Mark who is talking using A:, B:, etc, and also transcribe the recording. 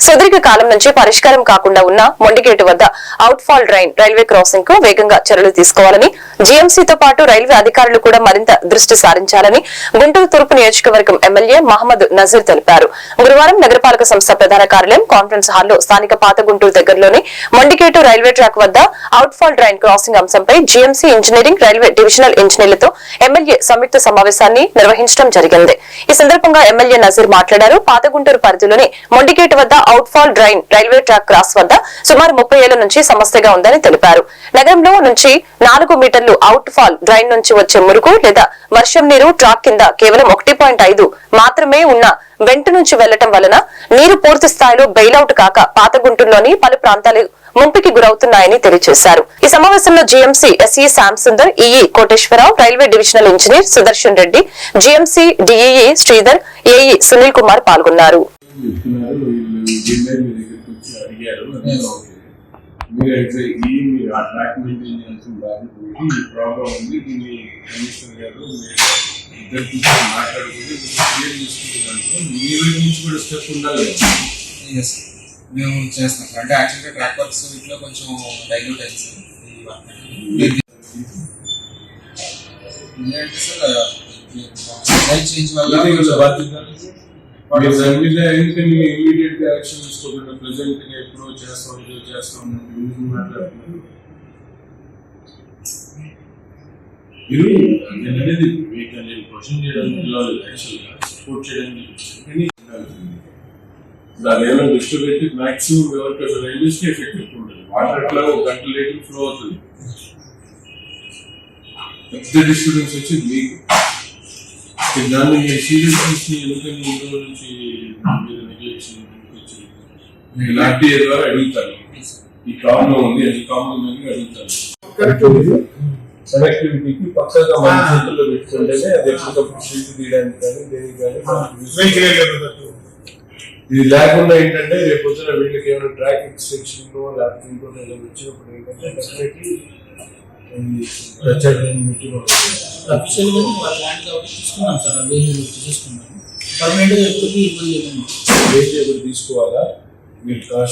A: సుదీర్ఘ కాలం నుంచి పరిష్కారం కాకుండా ఉన్న మొండిగేటు వద్ద అవుట్ఫాల్ డ్రైన్ రైల్వే క్రాసింగ్కు వేగంగా చర్యలు తీసుకోవాలని జీఎంసీతో పాటు రైల్వే అధికారులు కూడా మరింత దృష్టి సారించాలని గుంటూరు తూర్పు నియోజకవర్గం ఎమ్మెల్యే మహమ్మద్ నజీర్ తెలిపారు. గురువారం నగరపాలక సంస్థ ప్రధాన కార్యాలయం కాన్ఫరెన్స్ హాల్లో స్థానిక పాత గుంటూరు దగ్గరలోని మొండిగేటు రైల్వే ట్రాక్ వద్ద అవుట్ ఫాల్ డ్రైన్ క్రాసింగ్ అంశంపై జీఎంసీ ఇంజనీరింగ్ రైల్వే డివిజనల్ ఇంజనీర్లతో ఎమ్మెల్యే సంయుక్త సమావేశాన్ని నిర్వహించడం జరిగింది. ఈ సందర్భంగా ఎమ్మెల్యే నజీర్ మాట్లాడారు. పాత గుంటూరు పరిధిలోని మొండిగేటు వద్ద outfall drain railway track cross వద్ద సుమారు ముప్పై ఏళ్ళ నుంచి సమస్యగా ఉందని తెలిపారు. నగరంలో నుంచి నాలుగు మీటర్లు అవుట్ ఫాల్ డ్రైన్ నుంచి వచ్చే మురుగు లేదా వర్షం నీరు ట్రాక్ కింద కేవలం ఒకటి పాయింట్ ఐదు మాత్రమే ఉన్న వెంట నుంచి వెళ్ళటం వలన నీరు పూర్తి స్థాయిలో బెయిలౌట్ కాక పాత గుంటూరులోని పలు ప్రాంతాలు ముంపుకి గురవుతున్నాయని తెలియజేశారు ఈ సమావేశంలో GMC SE Shyamasundar EE Koteswararao railway divisional engineer Sudarshan Reddy GMC DEE Sridhar AE Sunil Kumar పాల్గొన్నారు.
B: అడిగారు అంతా ఓకే. మీరు అయితే ఈ మీరు ఆ ట్రాక్ మెయింటైన్ చేయాల్సిన బాధ్యత ఉంది ఈ ప్రాబ్లం ఉంది దీన్ని కమిషనర్ గారు మీరు ఇద్దరు కూర్చొని మాట్లాడుకుని క్లియర్ చేసుకునే దాంట్లో మీ వైపు నుంచి కూడా స్టెప్ ఉండాలి
C: ఎస్ మేము చేస్తాం అంటే యాక్చువల్గా ట్రాక్ వర్క్స్ ఇట్లా కొంచెం డైల్యూట్ అయింది సార్ ఈ వర్క్. ఏంటంటే సార్ డిజైన్ చేంజ్ వల్ల
B: ఇమీడియట్గా యాక్షన్ తీసుకోకుండా ప్రెసెంట్గా ఎప్పుడో చేస్తాం ఏదో చేస్తాం మాట్లాడుతున్నారు? మీరు నేను అనేది మీకు నేను క్వశ్చన్ చేయడానికి పిల్లలు యాక్చువల్గా సపోర్ట్ చేయడానికి కానీ దాని ఏమైనా దృష్టి పెట్టి మాక్సిమం ఎవరికి అసలు రైల్వేస్కి ఎఫెక్ట్ ఎక్కువ ఉంటుంది? వాటర్ ఎట్లా ఒక గంట లేట్ ఫ్లో అవుతుంది. పెద్ద డిస్టర్బెన్స్ వచ్చి మీకు దాన్ని సీరియస్ తీసుకుని ఎందుకని ఈ రోజు నుంచి మీరు వచ్చింది మీరు ఆర్టీఏ ద్వారా అడుగుతారు. ఈ ప్రాబ్లం ఉంది అది కామన్ అని అడుగుతారు. కనెక్టివిటీకి పక్కగా మన చేతుల్లో పెట్టుకుంటేనే అది ఎప్పటికప్పుడు షీట్ తీయడానికి కానీ దేనికి కానీ ఇది లేకుండా ఏంటంటే రేపు పొద్దున వీళ్ళకి ఏమైనా ట్రాక్ ఎక్స్టెన్షన్ లేకపోతే ఇంకోటి వచ్చినప్పుడు ఏంటంటే డెఫినెట్లీ
D: అఫీషియల్గా వాళ్ళ ల్యాండ్ కాబట్టి తీసుకున్నాం సార్ అదే తీసుకున్నాం పర్మనెంట్గా ఎప్పటికీ ఇబ్బంది లేదండి
B: తీసుకోవాలా? మీరు కాస్ట్